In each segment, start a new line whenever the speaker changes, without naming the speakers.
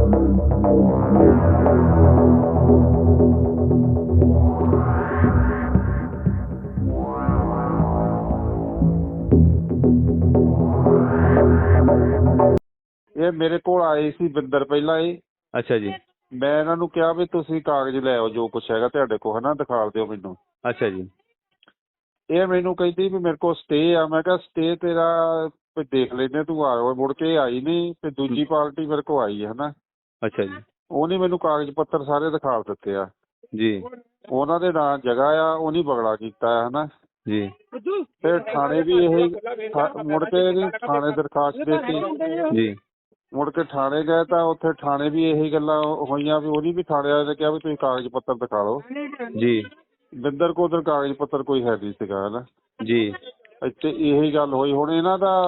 ਇਹ ਮੇਰੇ ਕੋਲ ਆਏ ਸੀ ਬਿੰਦਰ ਪਹਿਲਾਂ ਹੀ
ਅੱਛਾ ਜੀ।
ਮੈਂ ਇਹਨਾਂ ਨੂੰ ਕਿਹਾ ਵੀ ਤੁਸੀਂ ਕਾਗਜ਼ ਲੈ ਆਓ ਜੋ ਕੁਛ ਹੈਗਾ ਤੁਹਾਡੇ ਕੋਲ ਹਨਾ ਦਿਖਾ ਦਿਓ ਮੈਨੂੰ।
ਅੱਛਾ ਜੀ।
ਇਹ ਮੈਨੂੰ ਕਹਿੰਦੀ ਵੀ ਮੇਰੇ ਕੋਲ ਸਟੇ ਆ। ਮੈਂ ਕਿਹਾ ਸਟੇ ਤੇਰਾ ਵੀ ਦੇਖ ਲੈਨੇ ਤੂੰ ਆ। ਮੁੜ ਕੇ ਆਈ ਨਹੀਂ ਤੇ ਦੂਜੀ ਪਾਰਟੀ ਮੇਰੇ ਕੋਲ ਆਈ ਹੈ ਹਨਾ।
ਅੱਛਾ ਜੀ।
ਉਹਨੇ ਮੈਨੂੰ ਕਾਗਜ਼ ਪੱਤਰ ਸਾਰੇ ਦਿਖਾ ਦਿੱਤੇ ਆ।
ਜੀ।
ਉਹਨਾਂ ਦੇ ਨਾਂ ਜਗ੍ਹਾ ਆ ਉਹਨੇ ਬਗੜਾ ਕੀਤਾ ਹੈ ਹਨਾ।
ਜੀ।
ਤੇ ਥਾਣੇ ਵੀ ਇਹ ਥਾ- ਮੁੜ ਕੇ ਥਾਣੇ ਦਰਖਾਸਤ ਦਿੱਤੀ।
ਜੀ।
ਮੁੜ ਕੇ ਥਾਣੇ ਗਏ ਤਾਂ ਉੱਥੇ ਥਾਣੇ ਵੀ ਇਹੀ ਗੱਲਾਂ ਹੋਈਆਂ ਵੀ ਉਹਦੀ ਵੀ ਥਾਣੇ ਵਾਲੇ ਨੇ ਕਿਹਾ ਵੀ ਤੁਸੀਂ ਕਾਗਜ਼ ਪੱਤਰ ਦਿਖਾ ਲਓ।
ਜੀ।
ਬਿੰਦਰ ਕੋਲ ਤਾਂ ਕਾਗਜ਼ ਪੱਤਰ ਕੋਈ ਹੈ ਨਹੀਂ ਸੀਗਾ ਹਨਾ।
ਜੀ।
ਇੱਥੇ ਇਹੀ ਗੱਲ ਹੋਈ। ਹੁਣ ਇਹਨਾਂ ਦਾ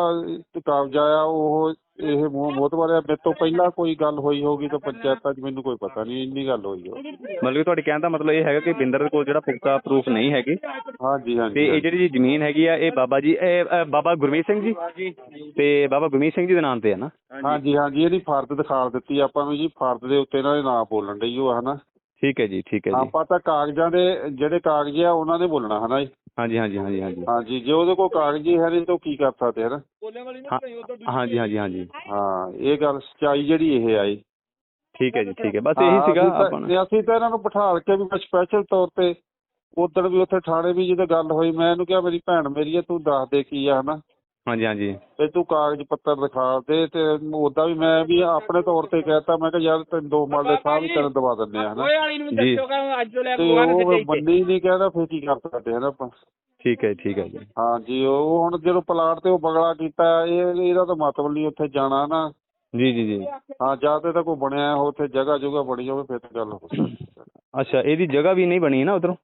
ਕਬਜ਼ਾ ਆ ਉਹ ਇਹ ਬਹੁਤ ਵਾਰਿਆ ਮੇਰੇ ਤੋਂ ਪਹਿਲਾਂ ਕੋਈ ਗੱਲ ਹੋਈ ਹੋਗੀ ਤਾਂ ਪੰਚਾਇਤਾਂ 'ਚ ਮੈਨੂੰ ਕੋਈ ਪਤਾ ਨਹੀਂ ਇੰਨੀ ਗੱਲ ਹੋਈ ਹੋ
ਮਤਲਬ ਕਿ ਤੁਹਾਡੇ ਕਹਿਣ ਦਾ ਮਤਲਬ ਇਹ ਹੈਗਾ ਕਿ ਬਿੰਦਰ ਕੋਲ ਜਿਹੜਾ ਪੁਖਤਾ ਪ੍ਰੂਫ ਨਹੀਂ ਹੈਗੀ।
ਹਾਂਜੀ
ਤੇ
ਹਾਂਜੀ।
ਇਹ ਜਿਹੜੀ ਜੀ ਜ਼ਮੀਨ ਹੈਗੀ ਆ ਇਹ ਬਾਬਾ ਜੀ ਇਹ ਅ, ਬਾਬਾ ਗੁਰਮੀਤ ਸਿੰਘ ਜੀ? ਤੇ ਬਾਬਾ ਗੁਰਮੀਤ ਸਿੰਘ ਜੀ ਦੇ ਨਾਮ ਤੇ ਹੈ ਨਾ?
ਹਾਂਜੀ। ਹਾਂਜੀ ਇਹਦੀ ਫਰਦ ਦਿਖਾ ਦਿੱਤੀ ਆਪਾਂ ਨੂੰ ਜੀ ਫਰਦ ਦੇ ਉੱਤੇ ਇਹਨਾਂ ਦੇ ਨਾਂ ਬੋਲਣ ਡਈ ਉਹ ਹਨਾ?
ਠੀਕ ਹੈ ਜੀ ਠੀਕ ਹੈ ਜੀ।
ਆਪਾਂ ਤਾਂ ਕਾਗਜ਼ਾਂ ਦੇ ਜਿਹੜੇ ਕਾਗਜ਼ ਆ ਉਹਨਾਂ ਦੇ ਬੋਲਣਾ ਹਨਾ ਜੀ?
ਹਾਂਜੀ ਹਾਂਜੀ ਹਾਂਜੀ ਹਾਂਜੀ।
ਹਾਂਜੀ ਜੇ ਉਹਦੇ ਕੋਲ ਕਾਗਜ਼ ਹੀ ਨਹੀਂ ਤਾਂ ਉਹ ਕੀ ਕਰ ਸਕਦੇ ਹਨਾ
ਹਾਂ- ਹਾਂਜੀ ਹਾਂਜੀ ਹਾਂਜੀ।
ਹਾਂ ਇਹ ਗੱਲ ਸੱਚਾਈ ਜਿਹੜੀ ਇਹ ਆਈ।
ਠੀਕ ਹੈ ਜੀ ਠੀਕ ਹੈ। ਬਸ ਇਹੀ ਸੀਗਾ ਆਪਾਂ ਨੂੰ
ਅਸੀਂ ਤਾਂ ਇਹਨਾਂ ਨੂੰ ਬਿਠਾ ਕੇ ਵੀ ਸਪੈਸ਼ਲ ਤੌਰ ਤੇ ਉਦੋਂ ਵੀ ਉੱਥੇ ਥਾਣੇ ਵੀ ਜਦੋਂ ਗੱਲ ਹੋਈ ਮੈਂ ਇਹਨੂੰ ਕਿਹਾ ਮੇਰੀ ਭੈਣ ਮੇਰੀ ਹੈ ਤੂੰ ਦੱਸ ਦੇ ਕੀ ਆ ਹਨਾ?
ਹਾਂਜੀ ਹਾਂਜੀ।
ਤੇ ਤੂੰ ਕਾਗਜ਼ ਪੱਤਰ ਦਿਖਾ ਦੇ ਤੇ ਉਦਾਂ ਵੀ ਮੈਂ ਵੀ ਆਪਣੇ ਤੌਰ ਤੇ ਕਹਿਤਾ ਮੈਂ ਕਿਹਾ ਯਾਰ ਤੈਨੂੰ ਦੋ ਮਰਲੇ ਸਾਹ ਵੀ ਤੈਨੂੰ ਦਵਾ ਦਿੰਦੇ ਆ ਹਨਾ।
ਓਏ ਵਾਲੀ ਨੂੰ ਅੱਜ ਤੇ
ਉਹ ਨਹੀਂ ਕਹਿੰਦਾ ਫਿਰ ਕੀ ਕਰ ਸਕਦੇ ਹਨਾ ਆਪਾਂ।
ਠੀਕ ਹੈ ਠੀਕ ਹੈ ਜੀ।
ਹਾਂ ਜੀ ਉਹ ਹੁਣ ਜਦੋਂ ਪਲਾਟ ਤੇ ਉਹ ਬਗਲਾ ਕੀਤਾ ਇਹ ਇਹਦਾ ਤਾਂ ਮਤਲਬ ਨਹੀਂ ਉੱਥੇ ਜਾਣਾ ਨਾ।
ਜੀ ਜੀ ਜੀ।
ਹਾਂ ਜਾਂ ਤੇ ਤਾਂ ਕੋਈ ਬਣਿਆ ਹੋ ਉੱਥੇ ਜਗ੍ਹਾ ਜੁਗਾ ਬਣੀ ਹੋਵੇ ਫਿਰ ਤਾਂ ਗੱਲ ਹੋ ਸਕਦੀ
ਅੱਛਾ ਇਹਦੀ ਜਗ੍ਹਾ ਵੀ ਨਹੀਂ ਬਣੀ ਨਾ ਉਧਰੋਂ?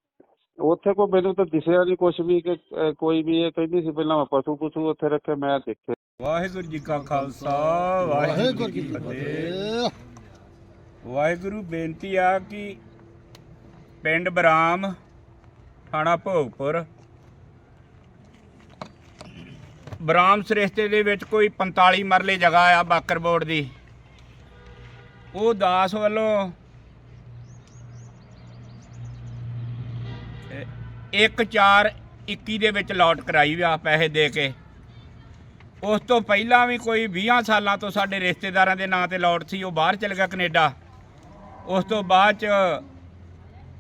ਉੱਥੇ ਕੋਈ ਮੈਨੂੰ ਤਾਂ ਦਿਸਿਆ ਨਹੀਂ ਕੁਝ ਵੀ ਕਿ ਅਹ, ਕੋਈ ਵੀ ਇਹ ਕਹਿੰਦੀ ਸੀ ਪਹਿਲਾਂ ਮੈਂ ਪਸ਼ੂ ਪਸ਼ੂ ਉੱਥੇ ਰੱਖੇ ਮੈਂ ਦੇਖੇ
ਵਾਹਿਗੁਰੂ ਜੀ ਕਾ ਖਾਲਸਾ ਵਾਹਿਗੁਰੂ ਜੀ ਕੀ ਫਤਿਹ। ਵਾਹਿਗੁਰੂ ਬੇਨਤੀ ਆ ਕਿ ਪਿੰਡ ਬਰਾਮ ਥਾਣਾ ਭੋਗਪੁਰ ਬਰਾਮ ਸ੍ਰਿਸ਼ਤੇ ਦੇ ਵਿੱਚ ਕੋਈ 45 ਮਰਲੇ ਜਗ੍ਹਾ ਆ ਬਾਕਰ ਬੋਰਡ ਦੀ। ਉਹ ਦਾਸ ਵੱਲੋਂ 1 4 21 ਦੇ ਵਿੱਚ ਲੋਟ ਕਰਾਈ ਆ ਪੈਸੇ ਦੇ ਕੇ। ਉਸ ਤੋਂ ਪਹਿਲਾਂ ਵੀ ਕੋਈ 20 ਸਾਲਾਂ ਤੋਂ ਸਾਡੇ ਰਿਸ਼ਤੇਦਾਰਾਂ ਦੇ ਨਾਂ ਤੇ ਲੋਟ ਸੀ, ਉਹ ਬਾਹਰ ਚਲ ਗਿਆ ਕੈਨੇਡਾ। ਉਸ ਤੋਂ ਬਾਅਦ ਚ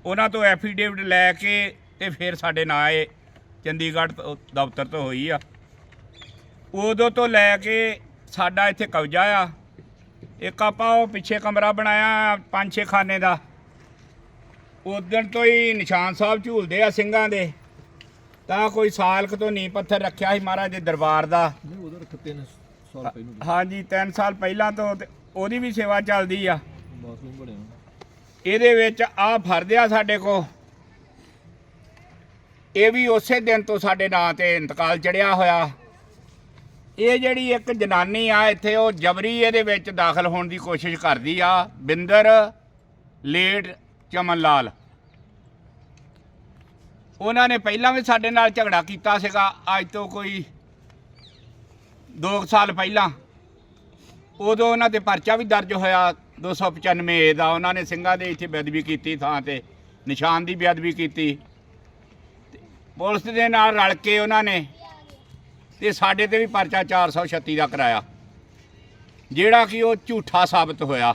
ਉਹਨਾਂ ਤੋਂ ਐਫੀਡੇਵਿਟ ਲੈ ਕੇ ਤੇ ਫਿਰ ਸਾਡੇ ਨਾਂ ਇਹ ਚੰਡੀਗੜ੍ਹ ਦਫ਼ਤਰ ਤੋਂ ਹੋਈ ਆ। ਉਦੋਂ ਤੋਂ ਲੈ ਕੇ ਸਾਡਾ ਇੱਥੇ ਕਬਜ਼ਾ ਆ। ਇੱਕ ਆਪਾਂ ਉਹ ਪਿੱਛੇ ਕਮਰਾ ਬਣਾਇਆ, ਪੰਜ ਛੇ ਖਾਨੇ ਦਾ। ਉਦੋਂ ਤੋਂ ਹੀ ਨਿਸ਼ਾਨ ਸਾਹਿਬ ਝੂਲਦੇ ਆ ਸਿੰਘਾਂ ਦੇ। ਤਾਂ ਕੋਈ ਸਾਲ ਕੁ ਤੋਂ ਨੀਂਹ ਪੱਥਰ ਰੱਖਿਆ ਸੀ ਮਹਾਰਾਜ ਦੇ ਦਰਬਾਰ ਦਾ। ਹਾਂਜੀ 3 ਸਾਲ ਪਹਿਲਾਂ ਤੋਂ ਤੇ ਉਹਦੀ ਵੀ ਸੇਵਾ ਚੱਲਦੀ ਆ। ਇਹਦੇ ਵਿੱਚ ਆ ਫਰਦਿਆ ਸਾਡੇ ਕੋ ਇਹ ਵੀ ਉਸੇ ਦਿਨ ਤੋਂ ਸਾਡੇ ਨਾਂ ਤੇ ਇੰਤਕਾਲ ਚੜਿਆ ਹੋਇਆ। ਇਹ ਜਿਹੜੀ ਇੱਕ ਜਨਾਨੀ ਆ ਇੱਥੇ ਉਹ ਜਬਰੀ ਇਹਦੇ ਵਿੱਚ ਦਾਖਲ ਹੋਣ ਦੀ ਕੋਸ਼ਿਸ਼ ਕਰਦੀ ਆ। ਬਿੰਦਰ ਲੇਟ ਚਮਨ ਲਾਲ। ਉਹਨਾਂ ਨੇ ਪਹਿਲਾਂ ਵੀ ਸਾਡੇ ਨਾਲ ਝਗੜਾ ਕੀਤਾ ਸੀਗਾ। ਅੱਜ ਤੋਂ ਕੋਈ 2 ਸਾਲ ਪਹਿਲਾਂ ਉਦੋਂ ਉਹਨਾਂ ਤੇ ਪਰਚਾ ਵੀ ਦਰਜ ਹੋਇਆ 295 ਏ ਦਾ। ਉਹਨਾਂ ਨੇ ਸਿੰਘਾਂ ਦੇ ਇੱਥੇ ਬੇਅਦਬੀ ਕੀਤੀ, ਥਾਂ ਤੇ ਨਿਸ਼ਾਨ ਦੀ ਬੇਅਦਬੀ ਕੀਤੀ। ਤੇ ਪੁਲਿਸ ਦੇ ਨਾਲ ਰਲ ਕੇ ਉਹਨਾਂ ਨੇ ਤੇ ਸਾਡੇ ਤੇ ਵੀ ਪਰਚਾ 436 ਦਾ ਕਰਾਇਆ, ਜਿਹੜਾ ਕਿ ਉਹ ਝੂਠਾ ਸਾਬਤ ਹੋਇਆ।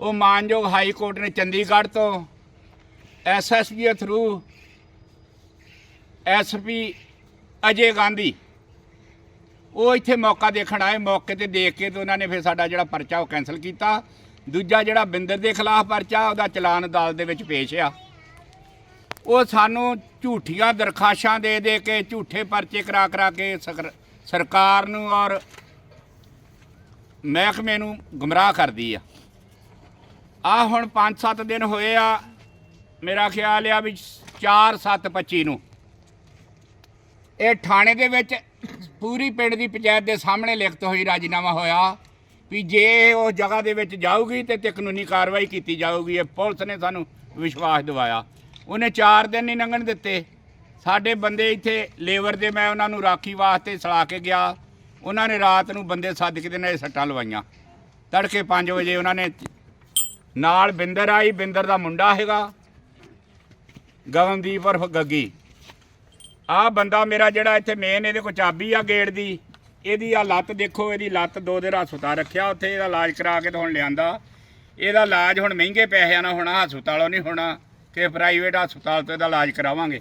ਉਹ ਮਾਨਯੋਗ ਹਾਈ ਕੋਰਟ ਨੇ ਚੰਡੀਗੜ੍ਹ ਤੋਂ ਐਸਐਸਪੀ ਦੇ ਥਰੂ ਐਸਪੀ ਅਜੇ ਗਾਂਧੀ, ਉਹ ਇੱਥੇ ਮੌਕਾ ਦੇਖਣ ਆਏ, ਮੌਕੇ ਤੇ ਦੇਖ ਕੇ ਤੇ ਉਹਨਾਂ ਨੇ ਫਿਰ ਸਾਡਾ ਜਿਹੜਾ ਪਰਚਾ ਉਹ ਕੈਨਸਲ ਕੀਤਾ। ਦੂਜਾ ਜਿਹੜਾ ਬਿੰਦਰ ਦੇ ਖਿਲਾਫ ਪਰਚਾ, ਉਹਦਾ ਚਲਾਨ ਅਦਾਲਤ ਦੇ ਵਿੱਚ ਪੇਸ਼ ਆ। ਉਹ ਸਾਨੂੰ ਝੂਠੀਆਂ ਦਰਖਾਸ਼ਾਂ ਦੇ ਦੇ ਕੇ ਝੂਠੇ ਪਰਚੇ ਕਰਾ ਕਰਾ ਕੇ ਸਕਰ- ਸਰਕਾਰ ਨੂੰ ਔਰ ਮਹਿਕਮੇ ਨੂੰ ਗੁੰਮਰਾਹ ਕਰਦੀ ਆ। ਆ ਹੁਣ 5-7 ਦਿਨ ਹੋਏ ਆ, ਮੇਰਾ ਖਿਆਲ ਆ ਵੀ 4-7-25 ਨੂੰ। ਇਹ ਥਾਣੇ ਦੇ ਵਿੱਚ ਪੂਰੀ ਪਿੰਡ ਦੀ ਪੰਚਾਇਤ ਦੇ ਸਾਹਮਣੇ ਲਿਖਤ ਹੋਈ ਰਾਜੀਨਾਮਾ ਹੋਇਆ ਵੀ ਜੇ ਉਹ ਜਗ੍ਹਾ ਦੇ ਵਿੱਚ ਜਾਊਗੀ ਤੇ ਤੇ ਕਾਨੂੰਨੀ ਕਾਰਵਾਈ ਕੀਤੀ ਜਾਊਗੀ, ਇਹ ਪੁਲਿਸ ਨੇ ਸਾਨੂੰ ਵਿਸ਼ਵਾਸ ਦਿਵਾਇਆ। ਉਹਨੇ 4 ਦਿਨ ਨਹੀਂ ਲੰਘਣ ਦਿੱਤੇ। ਸਾਡੇ ਬੰਦੇ ਇੱਥੇ ਲੇਬਰ ਦੇ, ਮੈਂ ਉਹਨਾਂ ਨੂੰ ਰਾਖੀ ਵਾਸਤੇ ਸਲਾ ਕੇ ਗਿਆ। ਉਹਨਾਂ ਨੇ ਰਾਤ ਨੂੰ ਬੰਦੇ ਸੱਦ ਕੇ ਤੇ ਨਾਲ ਸੱਟਾਂ ਲਵਾਈਆਂ। ਤੜਕੇ 5 ਵਜੇ ਉਹਨਾਂ ਨੇ ਨਾਲ ਬਿੰਦਰ ਆਈ, ਬਿੰਦਰ ਦਾ ਮੁੰਡਾ ਹੈਗਾ, ਗਗਨਦੀਪ ਉਰਫ ਗੱਗੀ। ਆ ਬੰਦਾ ਮੇਰਾ ਜਿਹੜਾ ਇੱਥੇ ਮੇਨ ਇਹਦੇ ਕੋਲ ਚਾਬੀ ਆ ਗੇਟ ਦੀ। ਇਹਦੀ ਆ ਲੱਤ ਦੇਖੋ, ਇਹਦੀ ਲੱਤ ਦੋ ਦਿਨ ਹਸਪਤਾਲ ਰੱਖਿਆ ਉੱਥੇ, ਇਹਦਾ ਇਲਾਜ ਕਰਾ ਕੇ ਤੇ ਹੁਣ ਲਿਆਂਦਾ। ਇਹਦਾ ਇਲਾਜ ਹੁਣ ਮਹਿੰਗੇ ਪੈਸਿਆਂ ਨਾਲ ਹੋਣਾ, ਹਸਪਤਾਲੋਂ ਨਹੀਂ ਹੋਣਾ ਕਿ ਪ੍ਰਾਈਵੇਟ ਹਸਪਤਾਲ ਤੋਂ ਇਹਦਾ ਇਲਾਜ ਕਰਾਵਾਂਗੇ।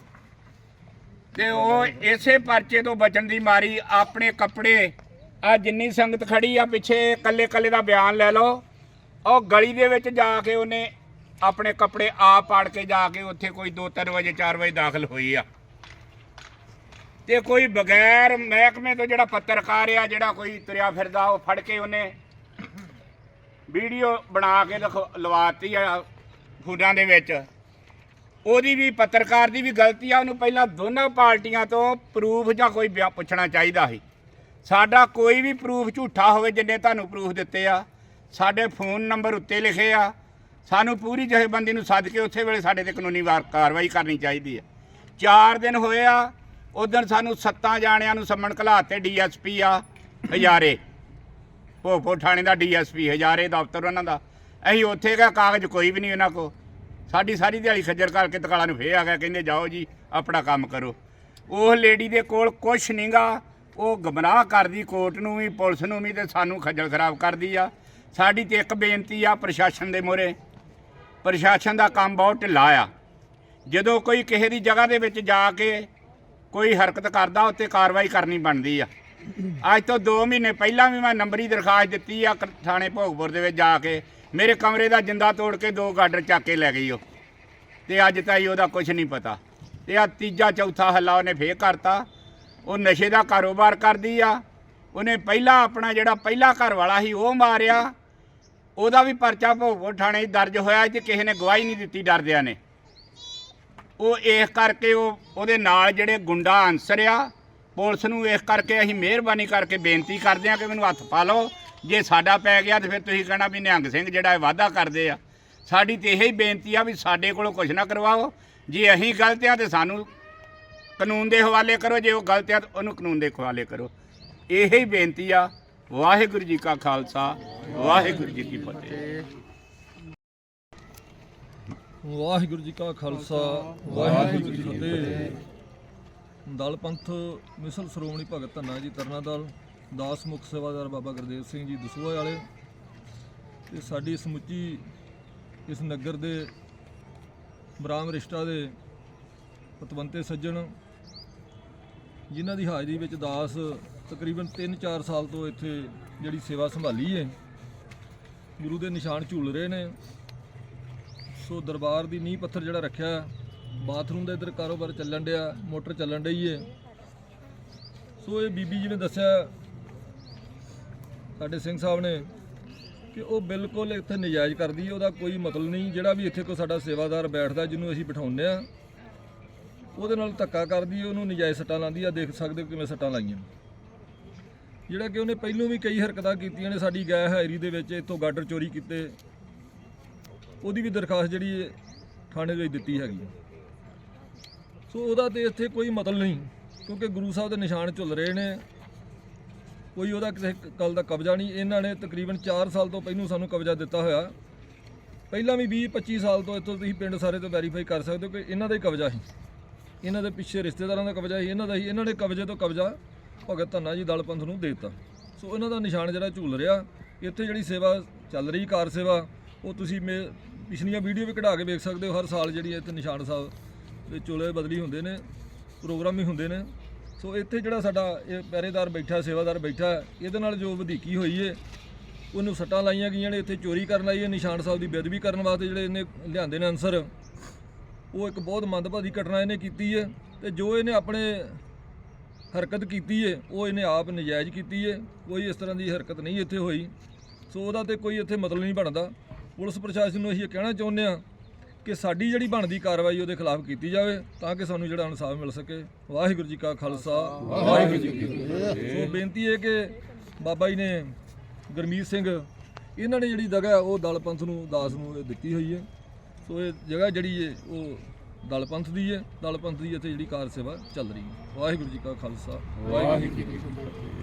ਤੇ ਉਹ ਇਸੇ ਪਰਚੇ ਤੋਂ ਬਚਣ ਦੀ ਮਾਰੀ, ਆਪਣੇ ਕੱਪੜੇ ਆ ਜਿੰਨੀ ਸੰਗਤ ਖੜੀ ਆ, ਪਿੱਛੇ ਕੱਲੇ ਕੱਲੇ ਦਾ ਬਿਆਨ ਲੈ ਲਓ। ਉਹ ਗਲੀ ਦੇ ਵਿੱਚ ਜਾ ਕੇ ਉਹਨੇ ਆਪਣੇ ਕੱਪੜੇ ਆਪ ਪਾੜ ਕੇ ਜਾ ਕੇ ਉੱਥੇ ਕੋਈ 2-3 ਵਜੇ 4 ਵਜੇ ਦਾਖਲ ਹੋਈ ਆ। ਤੇ ਕੋਈ ਬਗੈਰ ਮਹਿਕਮੇ ਤੋਂ ਜਿਹੜਾ ਪੱਤਰਕਾਰ ਆ, ਜਿਹੜਾ ਕੋਈ ਤੁਰਿਆ ਫਿਰਦਾ, ਉਹ ਫੜ ਕੇ ਉਹਨੇ ਵੀਡੀਓ ਬਣਾ ਕੇ ਦਿਖਾ- ਲਵਾਤੀ ਆ ਫੂਡਾਂ ਦੇ ਵਿੱਚ। ਉਹਦੀ ਵੀ ਪੱਤਰਕਾਰ ਦੀ ਵੀ ਗਲਤੀ ਆ, ਉਹਨੂੰ ਪਹਿਲਾਂ ਦੋਨਾਂ ਪਾਰਟੀਆਂ ਤੋਂ ਪ੍ਰੂਫ ਜਾਂ ਕੋਈ ਬਿਆ- ਪੁੱਛਣਾ ਚਾਹੀਦਾ ਸੀ। ਸਾਡਾ ਕੋਈ ਵੀ ਪ੍ਰੂਫ ਝੂਠਾ ਹੋਵੇ, ਜਿੰਨੇ ਤੁਹਾਨੂੰ ਪ੍ਰੂਫ ਦਿੱਤੇ ਆ ਸਾਡੇ ਫੋਨ ਨੰਬਰ ਉੱਤੇ ਲਿਖੇ ਆ। ਸਾਨੂੰ ਪੂਰੀ ਜਥੇਬੰਦੀ ਨੂੰ ਸੱਦ ਕੇ ਉੱਥੇ ਵੇਲੇ ਸਾਡੇ ਤੇ ਕਾਨੂੰਨੀ ਵਾਰ ਕਾਰਵਾਈ ਕਰਨੀ ਚਾਹੀਦੀ ਆ। ਚਾਰ ਦਿਨ ਹੋਏ ਆ ਉਦੋਂ ਸਾਨੂੰ ਸੱਤਾਂ ਜਾਣਿਆਂ ਨੂੰ ਸੰਮਣ ਘਲਾਤੇ ਡੀਐਸਪੀ ਆ, ਹਜ਼ਾਰੇ। ਭੋਪੋ ਥਾਣੇ ਦਾ ਡੀਐਸਪੀ, ਹਜ਼ਾਰੇ ਦਫ਼ਤਰ ਉਹਨਾਂ ਦਾ। ਅਸੀਂ ਉੱਥੇ ਗਏ ਕਾਗਜ਼ ਕੋਈ ਵੀ ਨਹੀਂ ਉਹਨਾਂ ਕੋ ਸਾਡੀ ਸਾਰੀ ਦਿਹਾੜੀ ਖੱਜਰ ਕਰਕੇ ਤਕਾਲਾ ਨੂੰ ਫੇਰ ਆ ਗਿਆ, ਕਹਿੰਦੇ ਜਾਓ ਜੀ, ਆਪਣਾ ਕੰਮ ਕਰੋ। ਉਹ ਲੇਡੀ ਦੇ ਕੋਲ ਕੁਛ ਨਹੀਂਗਾ ਉਹ ਗਮਰਾਹ ਕਰਦੀ, ਕੋਰਟ ਨੂੰ ਵੀ, ਪੁਲਿਸ ਨੂੰ ਵੀ, ਤੇ ਸਾਨੂੰ ਖੱਜਲ ਖਰਾਬ ਕਰਦੀ ਆ। ਸਾਡੀ ਤੇ ਇੱਕ ਬੇਨਤੀ ਆ ਪ੍ਰਸ਼ਾਸਨ ਦੇ ਮੋਰੇ ਪ੍ਰਸ਼ਾਸਨ ਦਾ ਕੰਮ ਬਹੁਤ ਢਿੱਲਾ ਆ। ਜਦੋਂ ਕੋਈ ਕਿਸੇ ਦੀ ਜਗ੍ਹਾ ਦੇ ਵਿੱਚ ਜਾ ਕੇ ਕੋਈ ਹਰਕਤ ਕਰਦਾ ਉੱਤੇ ਕਾਰਵਾਈ ਕਰਨੀ ਬਣਦੀ ਆ। ਅੱਜ ਤੋਂ 2 ਮਹੀਨੇ ਪਹਿਲਾਂ ਵੀ ਮੈਂ ਨੰਬਰੀ ਦਰਖਾਸਤ ਦਿੱਤੀ ਆ ਕ- ਥਾਣੇ ਭੋਗਪੁਰ ਦੇ ਵਿੱਚ ਜਾ ਕੇ। ਮੇਰੇ ਕਮਰੇ ਦਾ ਜਿੰਦਾ ਤੋੜ ਕੇ ਦੋ ਗਾਡਰ ਚੱਕ ਕੇ ਲੈ ਗਈ ਉਹ। ਤੇ ਅੱਜ ਤਾਈ ਉਹਦਾ ਕੁਝ ਨਹੀਂ ਪਤਾ। ਤੇ ਆ ਤੀਜਾ ਚੌਥਾ ਹੱਲਾ ਉਹਨੇ ਫੇਰ ਕਰਤਾ। ਉਹ ਨਸ਼ੇ ਦਾ ਕਾਰੋਬਾਰ ਕਰਦੀ ਆ। ਉਹਨੇ ਪਹਿਲਾਂ ਆਪਣਾ ਜਿਹੜਾ ਪਹਿਲਾ ਘਰ ਵਾਲਾ ਸੀ, ਉਹ ਮਾਰਿਆ। ਉਹਦਾ ਵੀ ਪਰਚਾ ਭੋਗਪੁਰ ਥਾਣੇ ਦਰਜ ਹੋਇਆ ਤੇ ਕਿਸੇ ਨੇ ਗਵਾਹੀ ਨਹੀਂ ਦਿੱਤੀ ਡਰਦਿਆਂ ਨੇ। ਉਹ ਇਸ ਕਰਕੇ ਉਹ, ਉਹਦੇ ਨਾਲ ਜਿਹੜੇ ਗੁੰਡਾ ਅਨਸਰ ਆ, ਪੁਲਿਸ ਨੂੰ ਇਸ ਕਰਕੇ ਅਸੀਂ ਮਿਹਰਬਾਨੀ ਕਰਕੇ ਬੇਨਤੀ ਕਰਦੇ ਆ ਕਿ ਮੈਨੂੰ ਹੱਥ ਪਾ ਲਓ। ਜੇ ਸਾਡਾ ਪੈ ਗਿਆ ਤੇ ਫਿਰ ਤੁਸੀਂ ਕਹਿਣਾ ਵੀ ਨਿਹੰਗ ਸਿੰਘ ਜਿਹੜਾ ਇਹ ਵਾਅਦਾ ਕਰਦੇ ਆ। ਸਾਡੀ ਤੇ ਇਹੀ ਬੇਨਤੀ ਆ ਵੀ ਸਾਡੇ ਕੋਲੋਂ ਕੁਝ ਨਾ ਕਰਵਾਓ। ਜੇ ਅਸੀਂ ਗਲਤ ਆ ਤੇ ਸਾਨੂੰ ਕਾਨੂੰਨ ਦੇ ਹਵਾਲੇ ਕਰੋ। ਜੇ ਉਹ ਗਲਤ ਆ ਤਾਂ ਉਹਨੂੰ ਕਾਨੂੰਨ ਦੇ ਹਵਾਲੇ ਕਰੋ। ਇਹੀ ਬੇਨਤੀ ਆ। ਵਾਹਿਗੁਰੂ ਜੀ ਕਾ ਖਾਲਸਾ, ਵਾਹਿਗੁਰੂ ਜੀ ਕੀ ਫਤਿਹ।
ਵਾਹਿਗੁਰੂ ਜੀ ਕਾ ਖਾਲਸਾ, ਵਾਹਿਗੁਰੂ ਜੀ ਕੀ ਫਤਿਹ। ਦਲ ਪੰਥ ਮਿਸਲ ਸ਼੍ਰੋਮਣੀ ਭਗਤ ਧੰਨਾ ਜੀ ਤਰਨਾ ਦਲ, ਦਾਸ ਮੁਖ ਸੇਵਾਦਾਰ ਬਾਬਾ ਗੁਰਦੇਵ ਸਿੰਘ ਜੀ ਦਸੂਹਾ ਵਾਲੇ ਤੇ ਸਾਡੀ ਸਮੁੱਚੀ ਇਸ ਨਗਰ ਦੇ ਬਰਾਮ ਰਿਸ਼ਟਾ ਦੇ ਪਤਵੰਤੇ ਸੱਜਣ, ਜਿਨ੍ਹਾਂ ਦੀ ਹਾਜ਼ਰੀ ਵਿੱਚ ਦਾਸ ਤਕਰੀਬਨ 3-4 ਸਾਲ ਤੋਂ ਇੱਥੇ ਜਿਹੜੀ ਸੇਵਾ ਸੰਭਾਲੀ ਹੈ ਗੁਰੂ ਦੇ ਨਿਸ਼ਾਨ ਝੂਲ ਰਹੇ ਨੇ। ਸੋ ਦਰਬਾਰ ਦੀ ਨੀਂਹ ਪੱਥਰ ਜਿਹੜਾ ਰੱਖਿਆ, ਬਾਥਰੂਮ ਦਾ ਇਧਰ ਕਾਰੋਬਾਰ ਚੱਲਣ ਡਿਆ, ਮੋਟਰ ਚੱਲਣ ਡਈ ਏ। ਸੋ ਇਹ ਬੀਬੀ ਜੀ ਨੇ ਦੱਸਿਆ ਸਾਡੇ ਸਿੰਘ ਸਾਹਿਬ ਨੇ ਕਿ ਉਹ ਬਿਲਕੁਲ ਇੱਥੇ ਨਜਾਇਜ਼ ਕਰਦੀ ਹੈ ਉਹਦਾ ਕੋਈ ਮਤਲਬ ਨਹੀਂ। ਜਿਹੜਾ ਵੀ ਇੱਥੇ ਕੋਈ ਸਾਡਾ ਸੇਵਾਦਾਰ ਬੈਠਦਾ ਜਿਹਨੂੰ ਅਸੀਂ ਬਿਠਾਉਂਦੇ ਆ, ਉਹਦੇ ਨਾਲ ਧੱਕਾ ਕਰਦੀ ਹੈ ਉਹਨੂੰ ਨਜਾਇਜ਼ ਸੱਟਾਂ ਲਾਉਂਦੀ ਆ। ਦੇਖ ਸਕਦੇ ਹੋ ਕਿਵੇਂ ਸੱਟਾਂ ਲਾਈਆਂ ਜਿਹੜਾ ਕਿ ਉਹਨੇ ਪਹਿਲੋਂ ਵੀ ਕਈ ਹਰਕਤਾਂ ਕੀਤੀਆਂ ਨੇ ਸਾਡੀ ਗੈ ਹਾਜ਼ਰੀ ਦੇ ਵਿੱਚ, ਇੱਥੋਂ ਗਾਡਰ ਚੋਰੀ ਕੀਤੇ। ਉਹਦੀ ਵੀ ਦਰਖਾਸਤ ਜਿਹੜੀ ਹੈ ਥਾਣੇ ਦੇ ਵਿੱਚ ਦਿੱਤੀ ਹੈਗੀ ਹੈ। ਸੋ ਉਹਦਾ ਤੇ ਇੱਥੇ ਕੋਈ ਮਤਲਬ ਨਹੀਂ, ਕਿਉਂਕਿ ਗੁਰੂ ਸਾਹਿਬ ਦੇ ਨਿਸ਼ਾਨ ਝੁੱਲ ਰਹੇ ਨੇ। ਕੋਈ ਉਹਦਾ ਕਿਸੇ ਗੱਲ ਦਾ ਕਬਜ਼ਾ ਨਹੀਂ। ਇਹਨਾਂ ਨੇ ਤਕਰੀਬਨ 4 ਸਾਲ ਤੋਂ ਪਹਿਲਾਂ ਸਾਨੂੰ ਕਬਜ਼ਾ ਦਿੱਤਾ ਹੋਇਆ। ਪਹਿਲਾਂ ਵੀ 20 25 ਸਾਲ ਤੋਂ ਇੱਥੋਂ ਤੁਸੀਂ ਪਿੰਡ ਸਾਰੇ ਤੋਂ ਵੈਰੀਫਾਈ ਕਰ ਸਕਦੇ ਹੋ ਕਿ ਇਹਨਾਂ ਦਾ ਹੀ ਕਬਜ਼ਾ ਸੀ। ਇਹਨਾਂ ਦੇ ਪਿੱਛੇ ਰਿਸ਼ਤੇਦਾਰਾਂ ਦਾ ਕਬਜ਼ਾ ਸੀ, ਇਹਨਾਂ ਦਾ ਹੀ, ਇਹਨਾਂ ਨੇ ਕਬਜ਼ੇ ਤੋਂ ਕਬਜ਼ਾ ਭਗਤ ਧੰਨਾ ਜੀ ਦਲ ਪੰਥ ਨੂੰ ਦੇ ਦਿੱਤਾ। ਸੋ ਇਹਨਾਂ ਦਾ ਨਿਸ਼ਾਨ ਜਿਹੜਾ ਝੂਲ ਰਿਹਾ, ਇੱਥੇ ਜਿਹੜੀ ਸੇਵਾ ਚੱਲ ਰਹੀ, ਕਾਰ ਸੇਵਾ, ਉਹ ਤੁਸੀਂ ਮੇ, ਪਿਛਲੀਆਂ ਵੀਡੀਓ ਵੀ ਕਢਾ ਕੇ ਵੇਖ ਸਕਦੇ ਹੋ, ਹਰ ਸਾਲ ਜਿਹੜੀ ਇੱਥੇ ਨਿਸ਼ਾਨ ਸਾਹਿਬ ਦੇ ਚੋਲੇ ਬਦਲੀ ਹੁੰਦੇ ਨੇ, ਪ੍ਰੋਗਰਾਮ ਵੀ ਹੁੰਦੇ ਨੇ। ਸੋ ਇੱਥੇ ਜਿਹੜਾ ਸਾਡਾ ਇਹ ਪਹਿਰੇਦਾਰ ਬੈਠਾ, ਸੇਵਾਦਾਰ ਬੈਠਾ, ਇਹਦੇ ਨਾਲ ਜੋ ਵਧੀਕੀ ਹੋਈ ਏ, ਉਹਨੂੰ ਸੱਟਾਂ ਲਾਈਆਂ ਗਈਆਂ ਨੇ, ਇੱਥੇ ਚੋਰੀ ਕਰਨ ਆਈ ਹੈ ਨਿਸ਼ਾਨ ਸਾਹਿਬ ਦੀ ਬੇਅਦਬੀ ਕਰਨ ਵਾਸਤੇ ਜਿਹੜੇ ਇਹਨੇ ਲਿਆਂਦੇ ਨੇ ਅਨਸਰ ਉਹ ਇੱਕ ਬਹੁਤ ਮੰਦਭਾਗੀ ਘਟਨਾ ਇਹਨੇ ਕੀਤੀ ਹੈ ਤੇ ਜੋ ਇਹਨੇ ਆਪਣੇ ਹਰਕਤ ਕੀਤੀ ਹੈ ਉਹ ਇਹਨੇ ਆਪ ਨਜਾਇਜ਼ ਕੀਤੀ ਹੈ ਕੋਈ ਇਸ ਤਰ੍ਹਾਂ ਦੀ ਹਰਕਤ ਨਹੀਂ ਇੱਥੇ ਹੋਈ। ਸੋ ਉਹਦਾ ਤੇ ਕੋਈ ਇੱਥੇ ਮਤਲਬ ਨਹੀਂ ਬਣਦਾ। ਪੁਲਿਸ ਪ੍ਰਸ਼ਾਸਨ ਨੂੰ ਅਸੀਂ ਇਹ ਕਹਿਣਾ ਚਾਹੁੰਦੇ ਹਾਂ ਕਿ ਸਾਡੀ ਜਿਹੜੀ ਬਣਦੀ ਕਾਰਵਾਈ ਉਹਦੇ ਖਿਲਾਫ ਕੀਤੀ ਜਾਵੇ ਤਾਂ ਕਿ ਸਾਨੂੰ ਜਿਹੜਾ ਇਨਸਾਫ ਮਿਲ ਸਕੇ। ਵਾਹਿਗੁਰੂ ਜੀ ਕਾ ਖਾਲਸਾ, ਵਾਹਿਗੁਰੂ ਜੀ ਕੀ ਫਤਿਹ। ਸੋ ਬੇਨਤੀ ਹੈ ਕਿ ਬਾਬਾ ਜੀ ਨੇ ਗੁਰਮੀਤ ਸਿੰਘ, ਇਹਨਾਂ ਨੇ ਜਿਹੜੀ ਜਗ੍ਹਾ ਉਹ ਦਲ ਪੰਥ ਨੂੰ, ਦਾਸ ਨੂੰ ਦਿੱਤੀ ਹੋਈ ਹੈ ਸੋ ਇਹ ਜਗ੍ਹਾ ਜਿਹੜੀ ਹੈ ਉਹ ਦਲ ਪੰਥ ਦੀ ਹੈ। ਦਲ ਪੰਥ ਦੀ ਇੱਥੇ ਜਿਹੜੀ ਕਾਰ ਸੇਵਾ ਚੱਲ ਰਹੀ ਹੈ। ਵਾਹਿਗੁਰੂ ਜੀ ਕਾ ਖਾਲਸਾ। ਵਾਹਿਗੁਰੂ ਜੀ ਕੀ ਫਤਿਹ।